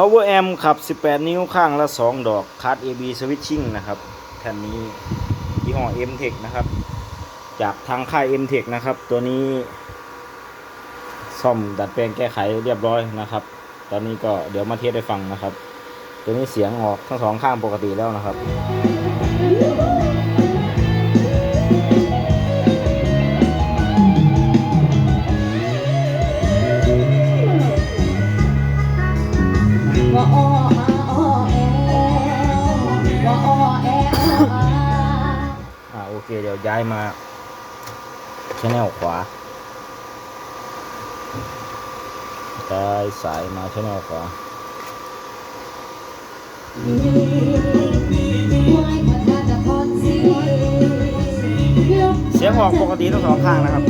power amp ขับ 18 นิ้วข้างละ 2 ดอกคาร์ด AB switching นะครับแผ่นนี้ยี่ห้อ M-Tech นะครับ จากทางค่าย M-Tech นะครับ ตัวนี้ ซ่อมดัดแปลงแก้ไขเรียบร้อยนะครับ ตอนนี้ก็เดี๋ยวมาเทสให้ฟังนะครับ ตัวนี้เสียงออกทั้งสองข้างปกติแล้วนะครับ อ่าโอเค เดี๋ยวย้ายมาชแนลขวาย้ายสายมาชแนลขวาเสียงออกปกติทั้งสองข้างนะครับ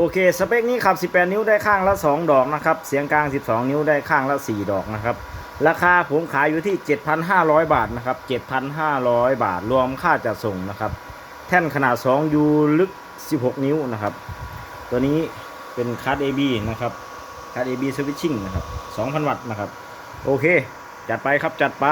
โอเค สเปคนี้ขับ 18 นิ้วได้ข้างละ 2 ดอกนะครับ เสียงกลาง 12 นิ้วได้ข้างละ 4 ดอกนะครับ ราคาผมขายอยู่ที่ 7,500 บาทนะครับ 7,500 บาทรวมค่าจัดส่งนะครับ แท่นขนาด 2 ยูลึก 16 นิ้วนะครับ ตัวนี้เป็นคาร์ด AB นะครับคาร์ด AB switching นะครับ 2,000 วัตต์นะครับ โอเค จัดไปครับ จัดไป